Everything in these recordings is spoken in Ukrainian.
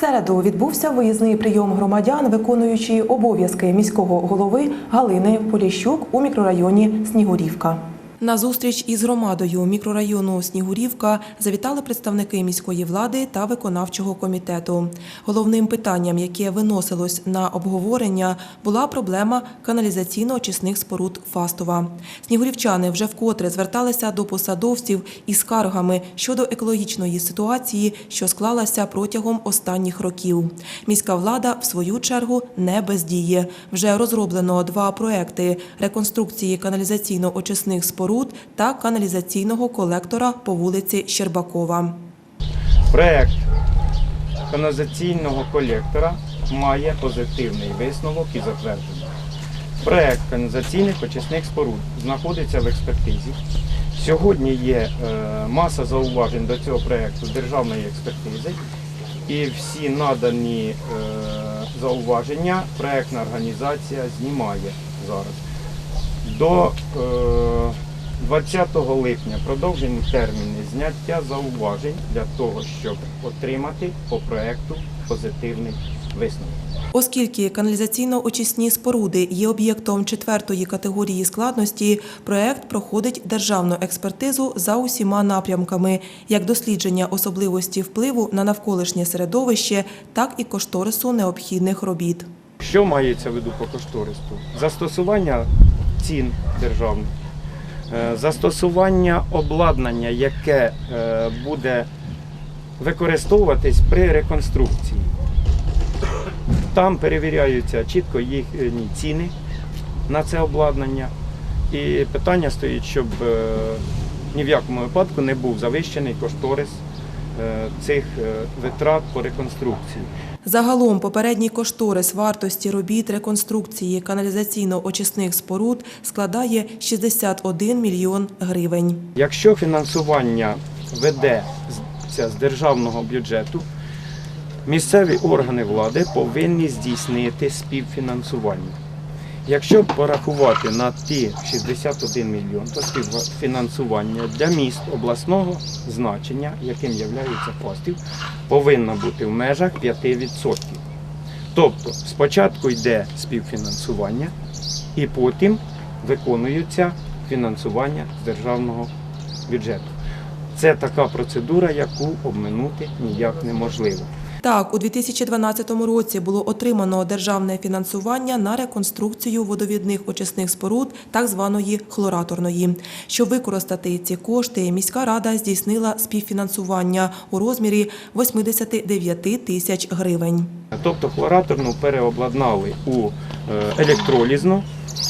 Середу відбувся виїзний прийом громадян, виконуючи обов'язки міського голови Галини Поліщук у мікрорайоні Снігурівка. На зустріч із громадою мікрорайону Снігурівка завітали представники міської влади та виконавчого комітету. Головним питанням, яке виносилось на обговорення, була проблема каналізаційно-очисних споруд Фастова. Снігурівчани вже вкотре зверталися до посадовців із скаргами щодо екологічної ситуації, що склалася протягом останніх років. Міська влада, в свою чергу, не бездіє. Вже розроблено два проекти реконструкції каналізаційно-очисних споруд та каналізаційного колектора по вулиці Щербакова. Проект каналізаційного колектора має позитивний висновок і затвердження. Проект каналізаційних очисних споруд знаходиться в експертизі. Сьогодні є е, маса зауважень до цього проекту державної експертизи, і всі надані е, зауваження проектна організація знімає зараз. До е, 20 липня продовжені терміни зняття зауважень для того, щоб отримати по проекту позитивний висновок. Оскільки каналізаційно-очисні споруди є об'єктом четвертої категорії складності, проект проходить державну експертизу за усіма напрямками, як дослідження особливості впливу на навколишнє середовище, так і кошторису необхідних робіт. Що мається в виду по кошторису? Застосування цін державних, застосування обладнання, яке е, буде використовуватись при реконструкції. Там перевіряються чітко їхні ціни на це обладнання. І питання стоїть, щоб е, ні в якому випадку не був завищений кошторис е, цих е, витрат по реконструкції. Загалом попередній кошторис вартості робіт реконструкції каналізаційно-очисних споруд складає 61 мільйон гривень. Якщо фінансування ведеться з державного бюджету, місцеві органи влади повинні здійснити співфінансування. Якщо порахувати на ті 61 мільйон, то співфінансування для міст обласного значення, яким є Фастів, повинно бути в межах 5%. Тобто спочатку йде співфінансування і потім виконується фінансування з державного бюджету. Це така процедура, яку обминути ніяк неможливо. Так, у 2012 році було отримано державне фінансування на реконструкцію водовідних очисних споруд, так званої хлораторної. Щоб використати ці кошти, міська рада здійснила співфінансування у розмірі 89 тисяч гривень. Тобто хлораторну переобладнали у е, електролізну.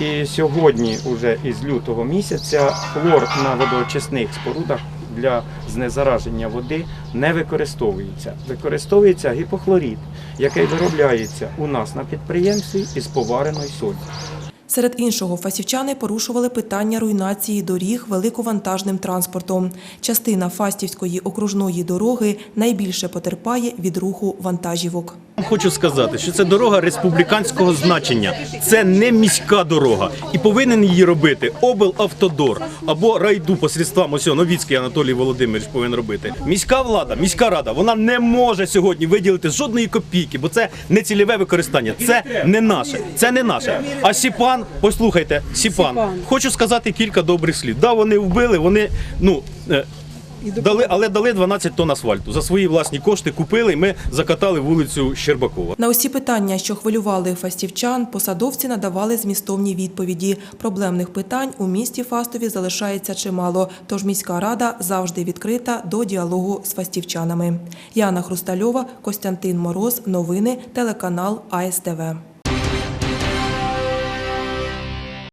І сьогодні, уже із лютого місяця, хлор на водоочисних спорудах для знезараження води не використовується. Використовується гіпохлорід, який виробляється у нас на підприємстві із повареної солі. Серед іншого, фастівчани порушували питання руйнації доріг великовантажним транспортом. Частина Фастівської окружної дороги найбільше потерпає від руху вантажівок. Хочу сказати, що це дорога республіканського значення. Це не міська дорога, і повинен її робити облавтодор або райду посредством ось Новіцький Анатолій Володимирович повинен робити. Міська влада, міська рада, вона не може сьогодні виділити жодної копійки, бо це не цільове використання. Це не наше. Це не наше. А Сіпан, послухайте, Сіпан, хочу сказати кілька добрих слів. Да, вони вбили, вони ну. е, Дали, але дали 12 тонн асфальту. За свої власні кошти купили, і ми закатали вулицю Щербакова. На усі питання, що хвилювали фастівчан, посадовці надавали змістовні відповіді. Проблемних питань у місті Фастові залишається чимало, тож міська рада завжди відкрита до діалогу з фастівчанами. Яна Хрустальова, Костянтин Мороз. Новини, телеканал АСТВ.